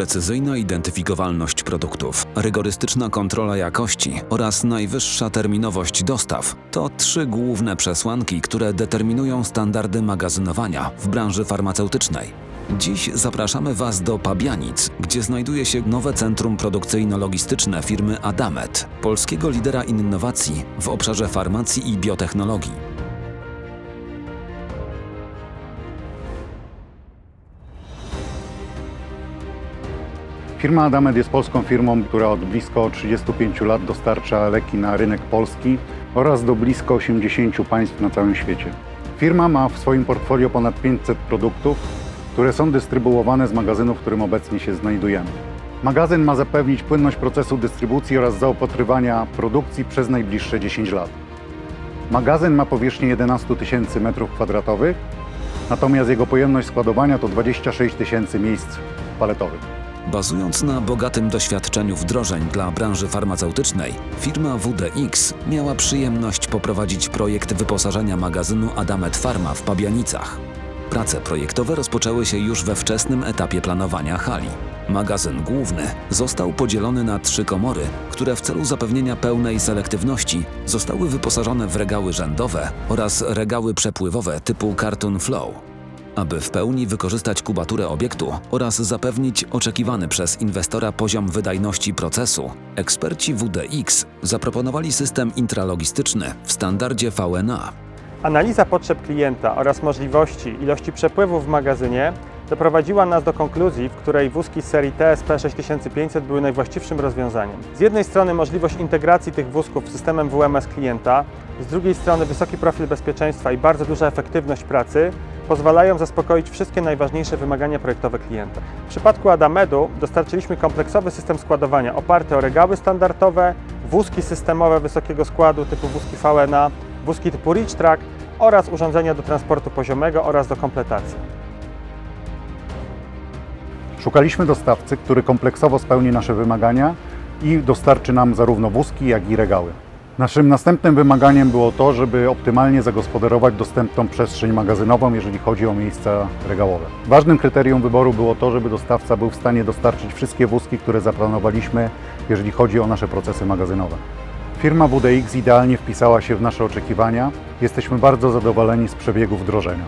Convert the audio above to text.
Precyzyjna identyfikowalność produktów, rygorystyczna kontrola jakości oraz najwyższa terminowość dostaw to trzy główne przesłanki, które determinują standardy magazynowania w branży farmaceutycznej. Dziś zapraszamy Was do Pabianic, gdzie znajduje się nowe centrum produkcyjno-logistyczne firmy Adamet, polskiego lidera innowacji w obszarze farmacji i biotechnologii. Firma Adamet jest polską firmą, która od blisko 35 lat dostarcza leki na rynek polski oraz do blisko 80 państw na całym świecie. Firma ma w swoim portfolio ponad 500 produktów, które są dystrybuowane z magazynu, w którym obecnie się znajdujemy. Magazyn ma zapewnić płynność procesu dystrybucji oraz zaopatrywania produkcji przez najbliższe 10 lat. Magazyn ma powierzchnię 11 tysięcy m2, natomiast jego pojemność składowania to 26 tysięcy miejsc paletowych. Bazując na bogatym doświadczeniu wdrożeń dla branży farmaceutycznej, firma WDX miała przyjemność poprowadzić projekt wyposażenia magazynu Adamet Pharma w Pabianicach. Prace projektowe rozpoczęły się już we wczesnym etapie planowania hali. Magazyn główny został podzielony na trzy komory, które w celu zapewnienia pełnej selektywności zostały wyposażone w regały rzędowe oraz regały przepływowe typu Cartoon Flow. Aby w pełni wykorzystać kubaturę obiektu oraz zapewnić oczekiwany przez inwestora poziom wydajności procesu, eksperci WDX zaproponowali system intralogistyczny w standardzie VNA. Analiza potrzeb klienta oraz możliwości ilości przepływów w magazynie doprowadziła nas do konkluzji, w której wózki z serii TSP 6500 były najwłaściwszym rozwiązaniem. Z jednej strony możliwość integracji tych wózków z systemem WMS klienta, z drugiej strony wysoki profil bezpieczeństwa i bardzo duża efektywność pracy pozwalają zaspokoić wszystkie najważniejsze wymagania projektowe klienta. W przypadku Adamedu dostarczyliśmy kompleksowy system składowania oparty o regały standardowe, wózki systemowe wysokiego składu typu wózki VNA, wózki typu Reach Track oraz urządzenia do transportu poziomego oraz do kompletacji. Szukaliśmy dostawcy, który kompleksowo spełni nasze wymagania i dostarczy nam zarówno wózki, jak i regały. Naszym następnym wymaganiem było to, żeby optymalnie zagospodarować dostępną przestrzeń magazynową, jeżeli chodzi o miejsca regałowe. Ważnym kryterium wyboru było to, żeby dostawca był w stanie dostarczyć wszystkie wózki, które zaplanowaliśmy, jeżeli chodzi o nasze procesy magazynowe. Firma WDX idealnie wpisała się w nasze oczekiwania. Jesteśmy bardzo zadowoleni z przebiegu wdrożenia.